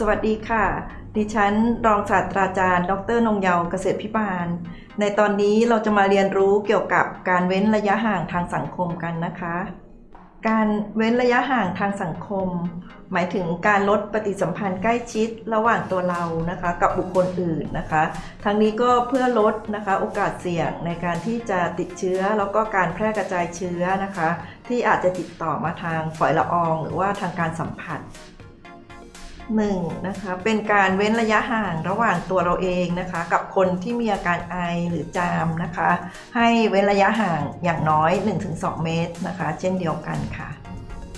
สวัสดีค่ะ ดิฉันรองศาสตราจารย์ ดรนงเยาว์เกษตรพิบาล ในตอนนี้เราจะมาเรียนรู้เกี่ยวกับการเว้นระยะห่างทางสังคมกันนะคะ การเว้นระยะห่างทางสังคม หมายถึงการลดปฏิสัมพันธ์ใกล้ชิดระหว่างตัวเรานะคะ กับบุคคลอื่นนะคะ ทั้งนี้ก็เพื่อลดนะคะโอกาสเสี่ยงในการที่จะติดเชื้อแล้วก็การแพร่กระจายเชื้อนะคะ ที่อาจจะติดต่อมาทางฝอยละออง หรือว่าทางการสัมผัส หนึ่งนะคะเป็นการเว้นระยะห่างระหว่างตัวเราเองนะคะ กับคนที่มีอาการไอหรือจามนะคะ ให้เว้นระยะห่างอย่างน้อย 1-2 เมตรนะคะ เช่นเดียวกันค่ะ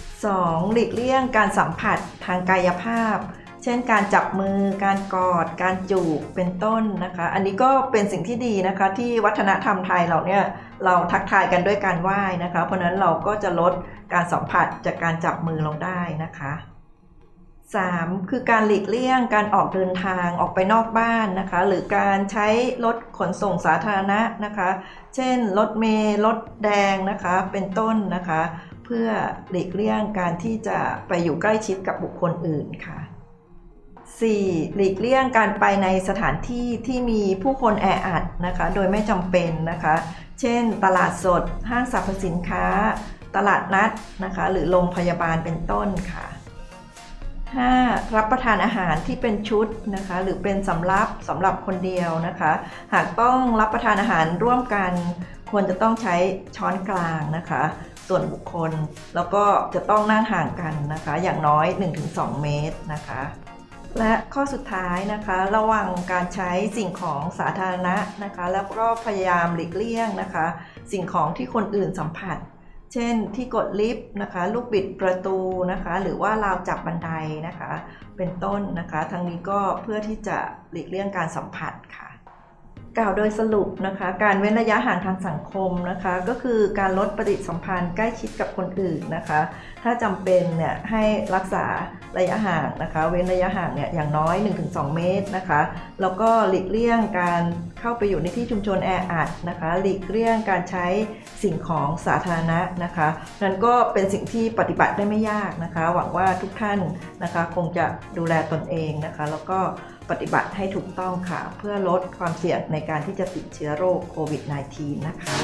2. หลีกเลี่ยงการสัมผัสทางกายภาพ เช่นการจับมือ การกอด การจูบเป็นต้นนะคะ อันนี้ก็เป็นสิ่งที่ดีนะคะ ที่วัฒนธรรมไทยเราเนี่ยเราทักทายกันด้วยการไหว้นะคะ เพราะนั้นเราก็จะลดการสัมผัสจากการจับมือลงได้นะคะ 3. คือการหลีกเลี่ยงการออกเดินทางออกไปนอกบ้านนะคะ หรือการใช้รถขนส่งสาธารณะนะคะ เช่นรถเมล์รถแดงนะคะ เป็นต้นนะคะ เพื่อหลีกเลี่ยงการที่จะไปอยู่ใกล้ชิดกับบุคคลอื่นค่ะ 4. หลีกเลี่ยงการไปในสถานที่ที่มีผู้คนแออัดนะคะ โดยไม่จำเป็นนะคะ เช่น ตลาดสด ห้างสรรพสินค้า ตลาดนัดนะคะ หรือโรงพยาบาลเป็นต้นค่ะ 5. รับประทานอาหารที่เป็นชุดนะคะ หรือเป็นสำรับสำหรับคนเดียวนะคะ หากต้องรับประทานอาหารร่วมกัน ควรจะต้องใช้ช้อนกลางนะคะ ส่วนบุคคลแล้วก็จะต้องนั่งห่างกันนะคะ อย่างน้อย 1-2 เมตรนะคะ และข้อสุดท้ายนะคะ ระวังการใช้สิ่งของสาธารณะนะคะ แล้วก็พยายามหลีกเลี่ยงนะคะ สิ่งของที่คนอื่นสัมผัส เช่นที่กดลิฟต์นะคะลูกบิดประตูนะคะหรือว่าราวจับบันไดนะคะเป็นต้นนะคะ ทั้งนี้ก็เพื่อที่จะหลีกเลี่ยงการสัมผัสค่ะ กล่าวโดยสรุปนะคะ การเว้นระยะห่างทางสังคมนะคะ ก็คือการลดปฏิสัมพันธ์ใกล้ชิดกับคนอื่นนะคะ ถ้าจำเป็นเนี่ยให้รักษาระยะห่างนะคะ เว้นระยะห่างเนี่ยอย่างน้อย 1-2 เมตรนะคะ แล้วก็หลีกเลี่ยงการเข้าไปอยู่ในที่ชุมชนแออัดนะคะ หลีกเลี่ยงการใช้สิ่งของสาธารณะนะคะนั้นก็เป็นสิ่งที่ปฏิบัติได้ไม่ยากนะคะ หวังว่าทุกท่านนะคะ คงจะดูแลตนเองนะคะ แล้วก็ ปฏิบัติให้ถูกต้องค่ะ เพื่อลดความเสี่ยงในการที่จะติดเชื้อโรคโควิด -19 นะคะ